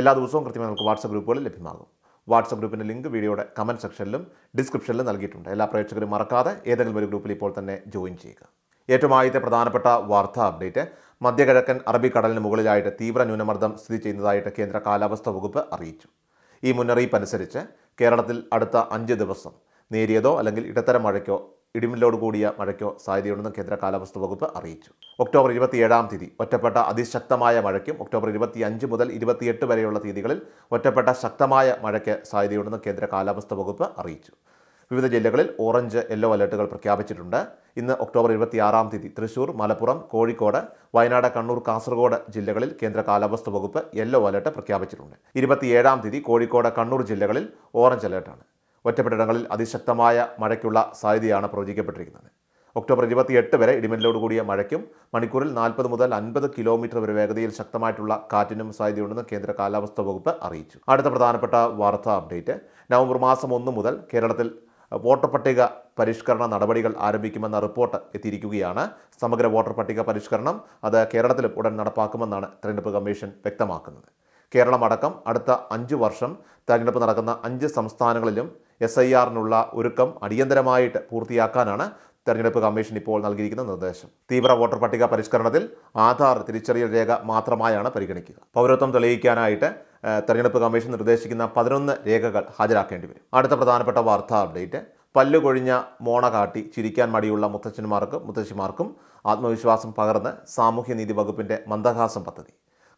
എല്ലാ ദിവസവും കൃത്യമായി നമുക്ക് വാട്സപ്പ് ഗ്രൂപ്പുകളിൽ ലഭ്യമാകും. വാട്സപ്പ് ഗ്രൂപ്പിന്റെ ലിങ്ക് വീഡിയോയുടെ കമന്റ് സെക്ഷനിലും ഡിസ്ക്രിപ്ഷനിലും നൽകിയിട്ടുണ്ട്. എല്ലാ പ്രേക്ഷകരും മറക്കാതെ ഏതെങ്കിലും ഒരു ഗ്രൂപ്പിൽ ഇപ്പോൾ തന്നെ ജോയിൻ ചെയ്യുക. ഏറ്റവും ആദ്യത്തെ പ്രധാനപ്പെട്ട വാർത്താ അപ്ഡേറ്റ് മധ്യകിഴക്കൻ അറബിക്കടലിന് മുകളിലായിട്ട് തീവ്ര ന്യൂനമർദ്ദം സ്ഥിതി ചെയ്യുന്നതായിട്ട് കേന്ദ്ര കാലാവസ്ഥാ വകുപ്പ് അറിയിച്ചു. ഈ മുന്നറിയിപ്പ് അനുസരിച്ച് കേരളത്തിൽ അടുത്ത അഞ്ച് ദിവസം നേരിയതോ അല്ലെങ്കിൽ ഇടത്തരം മഴയ്ക്കോ ഇടിമിന്നലോട് കൂടിയ മഴയ്ക്കോ സാധ്യതയുണ്ടെന്ന് കേന്ദ്ര കാലാവസ്ഥാ വകുപ്പ് അറിയിച്ചു. ഒക്ടോബർ ഇരുപത്തിയേഴാം തീയതി ഒറ്റപ്പെട്ട അതിശക്തമായ മഴയ്ക്കും ഒക്ടോബർ ഇരുപത്തി അഞ്ച് മുതൽ ഇരുപത്തിയെട്ട് വരെയുള്ള തീയതികളിൽ ഒറ്റപ്പെട്ട ശക്തമായ മഴയ്ക്ക് സാധ്യതയുണ്ടെന്ന് കേന്ദ്ര കാലാവസ്ഥാ വകുപ്പ് അറിയിച്ചു. വിവിധ ജില്ലകളിൽ ഓറഞ്ച് യെല്ലോ അലർട്ടുകൾ പ്രഖ്യാപിച്ചിട്ടുണ്ട്. ഇന്ന് ഒക്ടോബർ ഇരുപത്തിയാറാം തീയതി തൃശൂർ മലപ്പുറം കോഴിക്കോട് വയനാട് കണ്ണൂർ കാസർഗോഡ് ജില്ലകളിൽ കേന്ദ്ര കാലാവസ്ഥാ വകുപ്പ് യെല്ലോ അലർട്ട് പ്രഖ്യാപിച്ചിട്ടുണ്ട്. ഇരുപത്തിയേഴാം തീയതി കോഴിക്കോട് കണ്ണൂർ ജില്ലകളിൽ ഓറഞ്ച് അലർട്ടാണ്. ഒറ്റപ്പെട്ടിടങ്ങളിൽ അതിശക്തമായ മഴയ്ക്കുള്ള സാധ്യതയാണ് പ്രവചിക്കപ്പെട്ടിരിക്കുന്നത്. ഒക്ടോബർ ഇരുപത്തിയെട്ട് വരെ ഇടിമിന്നലോട് കൂടിയ മഴയ്ക്കും മണിക്കൂറിൽ നാൽപ്പത് മുതൽ അൻപത് കിലോമീറ്റർ വരെ വേഗതയിൽ ശക്തമായിട്ടുള്ള കാറ്റിനും സാധ്യതയുണ്ടെന്ന് കേന്ദ്ര കാലാവസ്ഥാ വകുപ്പ് അറിയിച്ചു. അടുത്ത പ്രധാനപ്പെട്ട വാർത്താ അപ്ഡേറ്റ്. നവംബർ മാസം ഒന്ന് മുതൽ കേരളത്തിൽ വോട്ടർ പട്ടിക പരിഷ്കരണ നടപടികൾ ആരംഭിക്കുമെന്ന റിപ്പോർട്ട് എത്തിയിരിക്കുകയാണ്. സമഗ്ര വോട്ടർ പട്ടിക പരിഷ്കരണം അത് കേരളത്തിലും ഉടൻ നടപ്പാക്കുമെന്നാണ് തെരഞ്ഞെടുപ്പ് കമ്മീഷൻ വ്യക്തമാക്കുന്നത്. കേരളമടക്കം അടുത്ത അഞ്ച് വർഷം തെരഞ്ഞെടുപ്പ് നടക്കുന്ന അഞ്ച് സംസ്ഥാനങ്ങളിലും എസ് ഐ ആറിനുള്ള ഒരുക്കം അടിയന്തരമായിട്ട് പൂർത്തിയാക്കാനാണ് തെരഞ്ഞെടുപ്പ് കമ്മീഷൻ ഇപ്പോൾ നൽകിയിരിക്കുന്ന നിർദ്ദേശം. തീവ്ര വോട്ടർ പട്ടിക പരിഷ്കരണത്തിൽ ആധാർ തിരിച്ചറിയൽ രേഖ മാത്രമായാണ് പരിഗണിക്കുക. പൗരത്വം തെളിയിക്കാനായിട്ട് തെരഞ്ഞെടുപ്പ് കമ്മീഷൻ നിർദ്ദേശിക്കുന്ന പതിനൊന്ന് രേഖകൾ ഹാജരാക്കേണ്ടി വരും. അടുത്ത പ്രധാനപ്പെട്ട വാർത്താ അപ്ഡേറ്റ്. പല്ലു കൊഴിഞ്ഞ മോണ കാട്ടി ചിരിക്കാൻ മടിയുള്ള മുത്തച്ഛന്മാർക്കും മുത്തശ്ശിമാർക്കും ആത്മവിശ്വാസം പകർന്ന് സാമൂഹ്യനീതി വകുപ്പിന്റെ മന്ദഹാസം പദ്ധതി.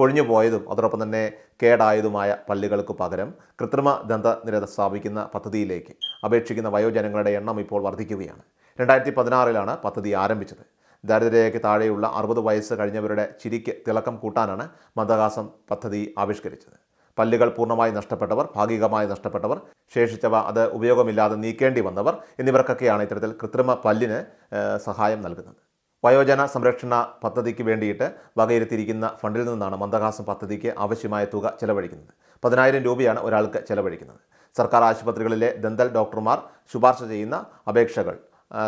കൊഴിഞ്ഞു പോയതും അതോടൊപ്പം തന്നെ കേടായതുമായ പല്ലുകൾക്ക് പകരം കൃത്രിമ ദന്തനിരത സ്ഥാപിക്കുന്ന പദ്ധതിയിലേക്ക് അപേക്ഷിക്കുന്ന വയോജനങ്ങളുടെ എണ്ണം ഇപ്പോൾ വർദ്ധിക്കുകയാണ്. രണ്ടായിരത്തി പതിനാറിലാണ് പദ്ധതി ആരംഭിച്ചത്. ദാരിദ്ര്യരേഖയ്ക്ക് താഴെയുള്ള അറുപത് വയസ്സ് കഴിഞ്ഞവരുടെ ചിരിക്ക് തിളക്കം കൂട്ടാനാണ് മന്ദഹാസം പദ്ധതി ആവിഷ്കരിച്ചത്. പല്ലുകൾ പൂർണമായി നഷ്ടപ്പെട്ടവർ ഭാഗികമായി നഷ്ടപ്പെട്ടവർ ശേഷിച്ചവ അത് ഉപയോഗമില്ലാതെ നീക്കേണ്ടി വന്നവർ എന്നിവർക്കൊക്കെയാണ് ഇത്തരത്തിൽ കൃത്രിമ പല്ലിന് സഹായം നൽകുന്നത്. വയോജന സംരക്ഷണ പദ്ധതിക്ക് വേണ്ടിയിട്ട് വകയിരുത്തിയിരിക്കുന്ന ഫണ്ടിൽ നിന്നാണ് മന്ദഹാസം പദ്ധതിക്ക് ആവശ്യമായ തുക ചെലവഴിക്കുന്നത്. പതിനായിരം രൂപയാണ് ഒരാൾക്ക് ചെലവഴിക്കുന്നത്. സർക്കാർ ആശുപത്രികളിലെ ദന്തൽ ഡോക്ടർമാർ ശുപാർശ ചെയ്യുന്ന അപേക്ഷകൾ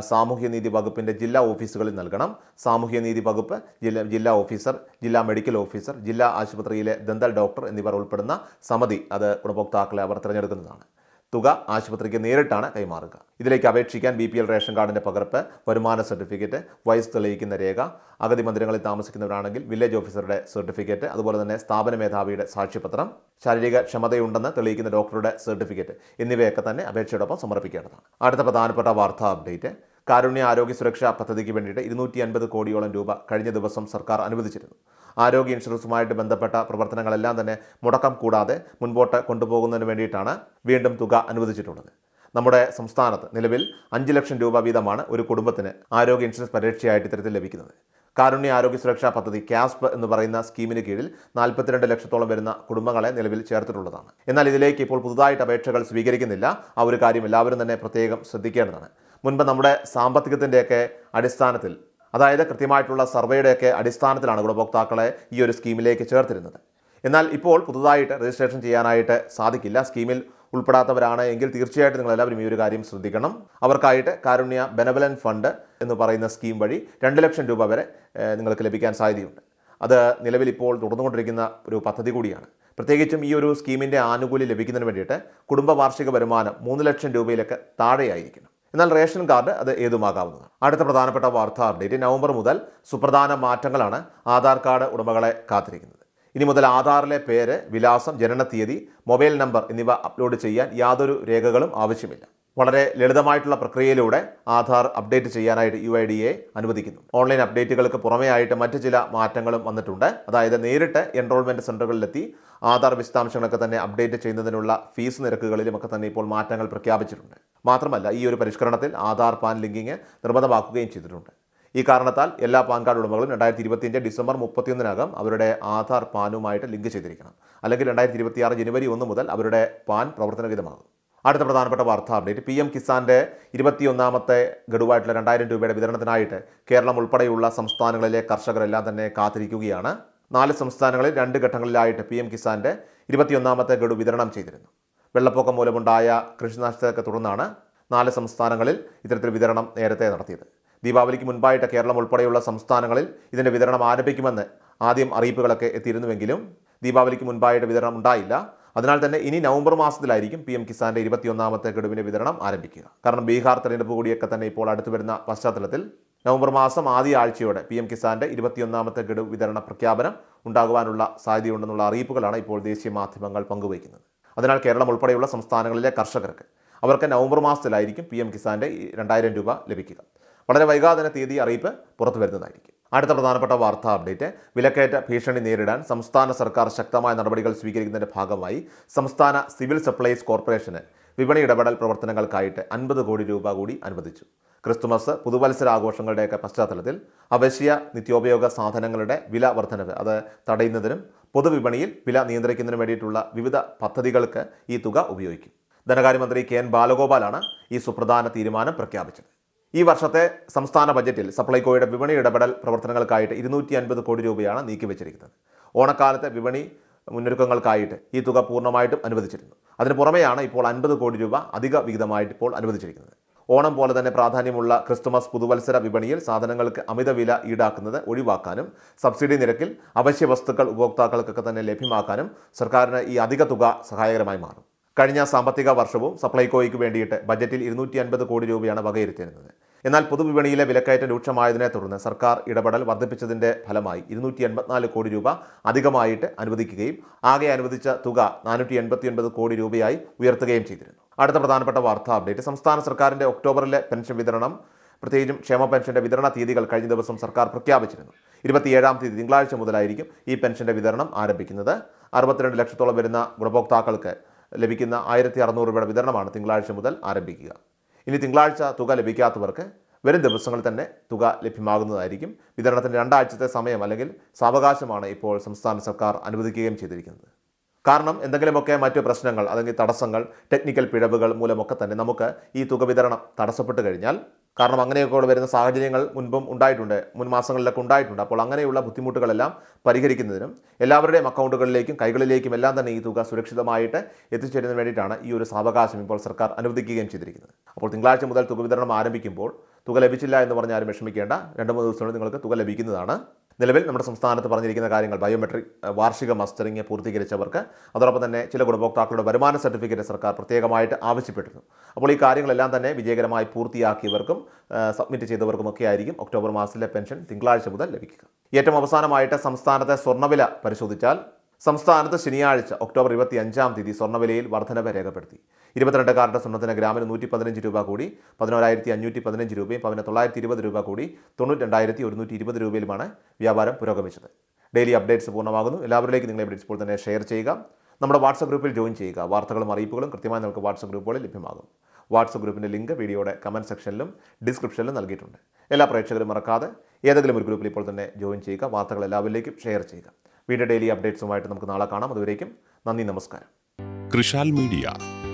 സാമൂഹ്യനീതി വകുപ്പിന്റെ ജില്ലാ ഓഫീസുകളിൽ നൽകണം. സാമൂഹ്യനീതി വകുപ്പ് ജില്ലാ ജില്ലാ ഓഫീസർ ജില്ലാ മെഡിക്കൽ ഓഫീസർ ജില്ലാ ആശുപത്രിയിലെ ദന്തൽ ഡോക്ടർ എന്നിവർ ഉൾപ്പെടുന്ന സമിതി അത് ഗുണഭോക്താക്കളെ അവർ തിരഞ്ഞെടുക്കുന്നതാണ്. തുക ആശുപത്രിക്ക് നേരിട്ടാണ് കൈമാറുക. ഇതിലേക്ക് അപേക്ഷിക്കാൻ ബി പി എൽ റേഷൻ കാർഡിന്റെ പകർപ്പ് വരുമാന സർട്ടിഫിക്കറ്റ് വയസ്സ് തെളിയിക്കുന്ന രേഖ അഗതി മന്ദിരങ്ങളിൽ താമസിക്കുന്നവരാണെങ്കിൽ വില്ലേജ് ഓഫീസറുടെ സർട്ടിഫിക്കറ്റ് അതുപോലെ തന്നെ സ്ഥാപന മേധാവിയുടെ സാക്ഷ്യപത്രം ശാരീരിക ക്ഷമതയുണ്ടെന്ന് തെളിയിക്കുന്ന ഡോക്ടറുടെ സർട്ടിഫിക്കറ്റ് എന്നിവയൊക്കെ തന്നെ അപേക്ഷയോടൊപ്പം സമർപ്പിക്കേണ്ടതാണ്. അടുത്ത പ്രധാനപ്പെട്ട വാർത്താ അപ്ഡേറ്റ്. കാരുണ്യ ആരോഗ്യ സുരക്ഷാ പദ്ധതിക്ക് വേണ്ടിയിട്ട് ഇരുന്നൂറ്റി അൻപത് കോടിയോളം രൂപ കഴിഞ്ഞ ദിവസം സർക്കാർ അനുവദിച്ചിരുന്നു. ആരോഗ്യ ഇൻഷുറൻസുമായിട്ട് ബന്ധപ്പെട്ട പ്രവർത്തനങ്ങളെല്ലാം തന്നെ മുടക്കം കൂടാതെ മുൻപോട്ട് കൊണ്ടുപോകുന്നതിന് വേണ്ടിയിട്ടാണ് വീണ്ടും തുക അനുവദിച്ചിട്ടുള്ളത്. നമ്മുടെ സംസ്ഥാനത്ത് നിലവിൽ അഞ്ച് ലക്ഷം രൂപ വീതമാണ് ഒരു കുടുംബത്തിന് ആരോഗ്യ ഇൻഷുറൻസ് പരീക്ഷയായിട്ട് ഇത്തരത്തിൽ ലഭിക്കുന്നത്. കാരുണ്യ ആരോഗ്യ സുരക്ഷാ പദ്ധതി ക്യാസ്പ് എന്ന് പറയുന്ന സ്കീമിന് കീഴിൽ നാൽപ്പത്തിരണ്ട് ലക്ഷത്തോളം വരുന്ന കുടുംബങ്ങളെ നിലവിൽ ചേർത്തിട്ടുള്ളതാണ്. എന്നാൽ ഇതിലേക്ക് ഇപ്പോൾ പുതുതായിട്ട് അപേക്ഷകൾ സ്വീകരിക്കുന്നില്ല. ആ ഒരു കാര്യം എല്ലാവരും തന്നെ പ്രത്യേകം ശ്രദ്ധിക്കേണ്ടതാണ്. മുൻപ് നമ്മുടെ സാമ്പത്തികത്തിന്റെയൊക്കെ അടിസ്ഥാനത്തിൽ അതായത് കൃത്യമായിട്ടുള്ള സർവേയുടെയൊക്കെ അടിസ്ഥാനത്തിലാണ് ഗുണഭോക്താക്കളെ ഈ ഒരു സ്കീമിലേക്ക് ചേർത്തിരുന്നത്. എന്നാൽ ഇപ്പോൾ പുതുതായിട്ട് രജിസ്ട്രേഷൻ ചെയ്യാനായിട്ട് സാധിക്കില്ല. സ്കീമിൽ ഉൾപ്പെടാത്തവരാണ് എങ്കിൽ തീർച്ചയായിട്ടും നിങ്ങളെല്ലാവരും ഈ ഒരു കാര്യം ശ്രദ്ധിക്കണം. അവർക്കായിട്ട് കാരുണ്യ ബെനവലൻ ഫണ്ട് എന്ന് പറയുന്ന സ്കീം വഴി രണ്ട് ലക്ഷം രൂപ വരെ നിങ്ങൾക്ക് ലഭിക്കാൻ സാധ്യതയുണ്ട്. അത് നിലവിൽ ഇപ്പോൾ തുടർന്നുകൊണ്ടിരിക്കുന്ന ഒരു പദ്ധതി കൂടിയാണ്. പ്രത്യേകിച്ചും ഈ ഒരു സ്കീമിന്റെ ആനുകൂല്യം ലഭിക്കുന്നതിന് വേണ്ടിയിട്ട് കുടുംബ വാർഷിക വരുമാനം മൂന്ന് ലക്ഷം രൂപയിലൊക്കെ താഴെയായിരിക്കണം. എന്നാൽ റേഷൻ കാർഡ് അത് ഏതുമാകാവുന്നതാണ്? അടുത്ത പ്രധാനപ്പെട്ട വാർത്താ അപ്ഡേറ്റ്. നവംബർ മുതൽ സുപ്രധാന മാറ്റങ്ങളാണ് ആധാർ കാർഡ് ഉടമകളെ കാത്തിരിക്കുന്നത്. ഇനി മുതൽ ആധാറിലെ പേര് വിലാസം ജനനത്തീയതി മൊബൈൽ നമ്പർ എന്നിവ അപ്ലോഡ് ചെയ്യാൻ യാതൊരു രേഖകളും ആവശ്യമില്ല. വളരെ ലളിതമായിട്ടുള്ള പ്രക്രിയയിലൂടെ ആധാർ അപ്ഡേറ്റ് ചെയ്യാനായിട്ട് യു ഐ ഡി എ അനുവദിക്കുന്നു ഓൺലൈൻ അപ്ഡേറ്റുകൾക്ക് പുറമേ ആയിട്ട് മറ്റ് ചില മാറ്റങ്ങളും വന്നിട്ടുണ്ട്. അതായത് നേരിട്ട് എൻറോൾമെന്റ് സെന്ററുകളിലെത്തി ആധാർ വിശദാംശങ്ങളൊക്കെ തന്നെ അപ്ഡേറ്റ് ചെയ്യുന്നതിനുള്ള ഫീസ് നിരക്കുകളിലും ഒക്കെ തന്നെ ഇപ്പോൾ മാറ്റങ്ങൾ പ്രഖ്യാപിച്ചിട്ടുണ്ട്. മാത്രമല്ല ഈ ഒരു പരിഷ്കരണത്തിൽ ആധാർ പാൻ ലിങ്കിങ് നിർബന്ധമാക്കുകയും ചെയ്തിട്ടുണ്ട്. ഈ കാരണത്താൽ എല്ലാ പാൻ കാർഡ് ഉടമകളും രണ്ടായിരത്തി ഇരുപത്തിയഞ്ച് ഡിസംബർ മുപ്പത്തിയൊന്നിനകം അവരുടെ ആധാർ പാനുമായിട്ട് ലിങ്ക് ചെയ്തിരിക്കണം. അല്ലെങ്കിൽ രണ്ടായിരത്തി ഇരുപത്തിയാറ് ജനുവരി ഒന്ന് മുതൽ അവരുടെ പാൻ പ്രവർത്തനവിധമാകും. അടുത്ത പ്രധാനപ്പെട്ട വാർത്താ അപ്ഡേറ്റ്. പി എം കിസാന്റെ ഇരുപത്തിയൊന്നാമത്തെ ഗഡുവായിട്ടുള്ള രണ്ടായിരം രൂപയുടെ വിതരണത്തിനായിട്ട് കേരളം ഉൾപ്പെടെയുള്ള സംസ്ഥാനങ്ങളിലെ കർഷകരെല്ലാം തന്നെ കാത്തിരിക്കുകയാണ്. നാല് സംസ്ഥാനങ്ങളിൽ രണ്ട് ഘട്ടങ്ങളിലായിട്ട് പി എം കിസാന്റെ ഇരുപത്തിയൊന്നാമത്തെ ഗഡു വിതരണം ചെയ്തിരുന്നു. വെള്ളപ്പൊക്കം മൂലമുണ്ടായ കൃഷിനാശത്തെ തുടർന്നാണ് നാല് സംസ്ഥാനങ്ങളിൽ ഇത്തരത്തിൽ വിതരണം നേരത്തെ നടത്തിയത്. ദീപാവലിക്ക് മുൻപായിട്ട് കേരളം ഉൾപ്പെടെയുള്ള സംസ്ഥാനങ്ങളിൽ ഇതിന്റെ വിതരണം ആരംഭിക്കുമെന്ന് ആദ്യം അറിയിപ്പുകളൊക്കെ എത്തിയിരുന്നുവെങ്കിലും ദീപാവലിക്ക് മുൻപായിട്ട് വിതരണം ഉണ്ടായില്ല. അതിനാൽ തന്നെ ഇനി നവംബർ മാസത്തിലായിരിക്കും പി എം കിസാന്റെ ഇരുപത്തിയൊന്നാമത്തെ ഗഡുവിന്റെ വിതരണം ആരംഭിക്കുക. കാരണം ബീഹാർ തെരഞ്ഞെടുപ്പ് കൂടിയൊക്കെ തന്നെ ഇപ്പോൾ അടുത്തു വരുന്ന പശ്ചാത്തലത്തിൽ നവംബർ മാസം ആദ്യ ആഴ്ചയോടെ പി എം കിസാന്റെ ഇരുപത്തിയൊന്നാമത്തെ ഗഡു വിതരണ പ്രഖ്യാപനം ഉണ്ടാകുവാനുള്ള സാധ്യതയുണ്ടെന്നുള്ള അറിയിപ്പുകളാണ് ഇപ്പോൾ ദേശീയ മാധ്യമങ്ങൾ പങ്കുവയ്ക്കുന്നത്. അതിനാൽ കേരളം ഉൾപ്പെടെയുള്ള സംസ്ഥാനങ്ങളിലെ കർഷകർക്ക് അവർക്ക് നവംബർ മാസത്തിലായിരിക്കും പി എം കിസാന്റെ രണ്ടായിരം രൂപ ലഭിക്കുക. വളരെ വൈകാതെ തീയതി അറിയിപ്പ് പുറത്തു വരുന്നതായിരിക്കും. അടുത്ത പ്രധാനപ്പെട്ട വാർത്താ അപ്ഡേറ്റ് വിലക്കയറ്റ ഭീഷണി നേരിടാൻ സംസ്ഥാന സർക്കാർ ശക്തമായ നടപടികൾ സ്വീകരിക്കുന്നതിന്റെ ഭാഗമായി സംസ്ഥാന സിവിൽ സപ്ലൈസ് കോർപ്പറേഷന് വിപണി ഇടപെടൽ പ്രവർത്തനങ്ങൾക്കായിട്ട് അൻപത് കോടി രൂപ കൂടി അനുവദിച്ചു. ക്രിസ്തുമസ് പുതുവത്സര ആഘോഷങ്ങളുടെയൊക്കെ പശ്ചാത്തലത്തിൽ അവശ്യ നിത്യോപയോഗ സാധനങ്ങളുടെ വില വർധനവ് അത് തടയുന്നതിനും പൊതുവിപണിയിൽ വില നിയന്ത്രിക്കുന്നതിനും വേണ്ടിയിട്ടുള്ള വിവിധ പദ്ധതികൾക്ക് ഈ തുക ഉപയോഗിക്കും. ധനകാര്യമന്ത്രി കെ എൻ ബാലഗോപാലാണ് ഈ സുപ്രധാന തീരുമാനം പ്രഖ്യാപിച്ചത്. ഈ വർഷത്തെ സംസ്ഥാന ബജറ്റിൽ സപ്ലൈകോയുടെ വിപണി ഇടപെടൽ പ്രവർത്തനങ്ങൾക്കായിട്ട് ഇരുന്നൂറ്റി അൻപത് കോടി രൂപയാണ് നീക്കിവെച്ചിരിക്കുന്നത്. ഓണക്കാലത്തെ വിപണി മുന്നൊരുക്കങ്ങൾക്കായിട്ട് ഈ തുക പൂർണമായിട്ടും അനുവദിച്ചിരുന്നു. അതിന് പുറമെയാണ് ഇപ്പോൾ അൻപത് കോടി രൂപ അധിക വിഹിതമായിട്ട് ഇപ്പോൾ അനുവദിച്ചിരിക്കുന്നത്. ഓണം പോലെ തന്നെ പ്രാധാന്യമുള്ള ക്രിസ്തുമസ് പുതുവത്സര വിപണിയിൽ സാധനങ്ങൾക്ക് അമിത വില ഈടാക്കുന്നത് ഒഴിവാക്കാനും സബ്സിഡി നിരക്കിൽ അവശ്യ വസ്തുക്കൾ ഉപഭോക്താക്കൾക്കൊക്കെ തന്നെ ലഭ്യമാക്കാനും സർക്കാരിന് ഈ അധിക തുക സഹായകരമായി മാറും. കഴിഞ്ഞ സാമ്പത്തിക വർഷവും സപ്ലൈകോയ്ക്ക് വേണ്ടിയിട്ട് ബജറ്റിൽ ഇരുന്നൂറ്റി അൻപത് കോടി രൂപയാണ് വകയിരുത്തിയിരുന്നത്. എന്നാൽ പൊതുവിപണിയിലെ വിലക്കയറ്റം രൂക്ഷമായതിനെ തുടർന്ന് സർക്കാർ ഇടപെടൽ വർദ്ധിപ്പിച്ചതിന്റെ ഫലമായി ഇരുന്നൂറ്റി എൺപത്തിനാല് കോടി രൂപ അധികമായിട്ട് അനുവദിക്കുകയും ആകെ അനുവദിച്ച തുക നാനൂറ്റി എൺപത്തി കോടി രൂപയായി ഉയർത്തുകയും ചെയ്തിരുന്നു. അടുത്ത പ്രധാനപ്പെട്ട വാർത്താ അപ്ഡേറ്റ്. സംസ്ഥാന സർക്കാരിന്റെ ഒക്ടോബറിലെ പെൻഷൻ വിതരണം പ്രത്യേകിച്ചും ക്ഷേമ പെൻഷന്റെ വിതരണ തീയതികൾ കഴിഞ്ഞ ദിവസം സർക്കാർ പ്രഖ്യാപിച്ചിരുന്നു. ഇരുപത്തിയേഴാം തീയതി തിങ്കളാഴ്ച മുതലായിരിക്കും ഈ പെൻഷന്റെ വിതരണം ആരംഭിക്കുന്നത്. അറുപത്തിരണ്ട് ലക്ഷത്തോളം വരുന്ന ഗുണഭോക്താക്കൾക്ക് ലഭിക്കുന്ന ആയിരത്തി അറുന്നൂറ് രൂപയുടെ വിതരണമാണ് തിങ്കളാഴ്ച മുതൽ ആരംഭിക്കുക. ഇനി തിങ്കളാഴ്ച തുക ലഭിക്കാത്തവർക്ക് വരും ദിവസങ്ങളിൽ തന്നെ തുക ലഭ്യമാകുന്നതായിരിക്കും. വിതരണത്തിന് രണ്ടാഴ്ചത്തെ സമയം അല്ലെങ്കിൽ സാവകാശമാണ് ഇപ്പോൾ സംസ്ഥാന സർക്കാർ അനുവദിക്കുകയും ചെയ്തിരിക്കുന്നത്. കാരണം എന്തെങ്കിലുമൊക്കെ മറ്റ് പ്രശ്നങ്ങൾ അല്ലെങ്കിൽ തടസ്സങ്ങൾ ടെക്നിക്കൽ പിഴവുകൾ മൂലമൊക്കെ തന്നെ നമുക്ക് ഈ തുക വിതരണം തടസ്സപ്പെട്ട് കഴിഞ്ഞാൽ കാരണം അങ്ങനെയൊക്കെ വരുന്ന സാഹചര്യങ്ങൾ മുൻപും ഉണ്ടായിട്ടുണ്ട് മുൻ മാസങ്ങളിലൊക്കെ ഉണ്ടായിട്ടുണ്ട്. അപ്പോൾ അങ്ങനെയുള്ള ബുദ്ധിമുട്ടുകളെല്ലാം പരിഹരിക്കുന്നതിനും എല്ലാവരുടെയും അക്കൗണ്ടുകളിലേക്കും കൈകളിലേക്കും എല്ലാം തന്നെ ഈ തുക സുരക്ഷിതമായിട്ട് എത്തിച്ചേരുന്നതിന് വേണ്ടിയിട്ടാണ് ഈ ഒരു സാവകാശം ഇപ്പോൾ സർക്കാർ അനുവദിക്കുകയും ചെയ്തിരിക്കുന്നത്. അപ്പോൾ തിങ്കളാഴ്ച മുതൽ തുക വിതരണം ആരംഭിക്കുമ്പോൾ തുക ലഭിച്ചില്ല എന്ന് പറഞ്ഞ് ആരും വിഷമിക്കേണ്ട. രണ്ട് മൂന്ന് ദിവസങ്ങളിൽ നിങ്ങൾക്ക് തുക ലഭിക്കുന്നതാണ്. നിലവിൽ നമ്മുടെ സംസ്ഥാനത്ത് പറഞ്ഞിരിക്കുന്ന കാര്യങ്ങൾ ബയോമെട്രിക് വാർഷിക മസ്റ്ററിംഗ് പൂർത്തീകരിച്ചവർക്ക് അതോടൊപ്പം തന്നെ ചില ഗുണഭോക്താക്കളുടെ വരുമാന സർട്ടിഫിക്കറ്റ് സർക്കാർ പ്രത്യേകമായിട്ട് ആവശ്യപ്പെട്ടിരുന്നു. അപ്പോൾ ഈ കാര്യങ്ങളെല്ലാം തന്നെ വിജയകരമായി പൂർത്തിയാക്കിയവർക്കും സബ്മിറ്റ് ചെയ്തവർക്കുമൊക്കെ ആയിരിക്കും ഒക്ടോബർ മാസത്തിലെ പെൻഷൻ തിങ്കളാഴ്ച മുതൽ ലഭിക്കുക. ഏറ്റവും അവസാനമായിട്ട് സംസ്ഥാനത്തെ സ്വർണവില പരിശോധിച്ചാൽ സംസ്ഥാനത്ത് ശനിയാഴ്ച ഒക്ടോബർ ഇരുപത്തി അഞ്ചാം തീയതി സ്വർണവിലയിൽ വർധനവ് രേഖപ്പെടുത്തി. ഇരുപത്തിരണ്ട് കാറിന്റെ സ്വർണത്തിന് ഗ്രാമിന് നൂറ്റി പതിനഞ്ച് രൂപ കൂടി പതിനോരായിരത്തി അഞ്ഞൂറ്റി പതിനഞ്ച് രൂപയും പവന് തൊള്ളായിരത്തി ഇരുപത് രൂപ കൂടി തൊണ്ണൂറ്റി ഒരുന്നൂറ്റി ഇരുപത് രൂപയിലുമാണ് വ്യാപാരം പുരോഗമിച്ചത്. ഡെയിലി അപ്ഡേറ്റ്സ് പൂർണമാകുന്നു. എല്ലാവരിലേക്കും നിങ്ങളെ അപ്ഡേറ്റ്സ് ഇപ്പോൾ തന്നെ ഷെയർ ചെയ്യുക. നമ്മുടെ വാട്സപ്പ് ഗ്രൂപ്പിൽ ജോയിൻ ചെയ്യുക. വാർത്തകളും അറിയിപ്പുകളും കൃത്യമായി നമുക്ക് വാട്സപ്പ് ഗ്രൂപ്പുകളിൽ ലഭ്യമാകും. വാട്സപ്പ് ഗ്രൂപ്പിന്റെ ലിങ്ക് വീഡിയോയുടെ കമന്റ് സെക്ഷനിലും ഡിസ്ക്രിപ്ഷനിലും നൽകിയിട്ടുണ്ട്. എല്ലാ പ്രേക്ഷകരും മറക്കാതെ ഏതെങ്കിലും ഒരു ഗ്രൂപ്പിൽ ഇപ്പോൾ തന്നെ ജോയിൻ ചെയ്യുക. വാർത്തകൾ എല്ലാവരിലേക്കും ഷെയർ ചെയ്യുക. വീണ്ടും ഡെയിലി അപ്ഡേറ്റ്സുമായിട്ട് നമുക്ക് നാളെ കാണാം. അതുവരേക്കും നന്ദി നമസ്കാരം. കൃഷാൽ മീഡിയ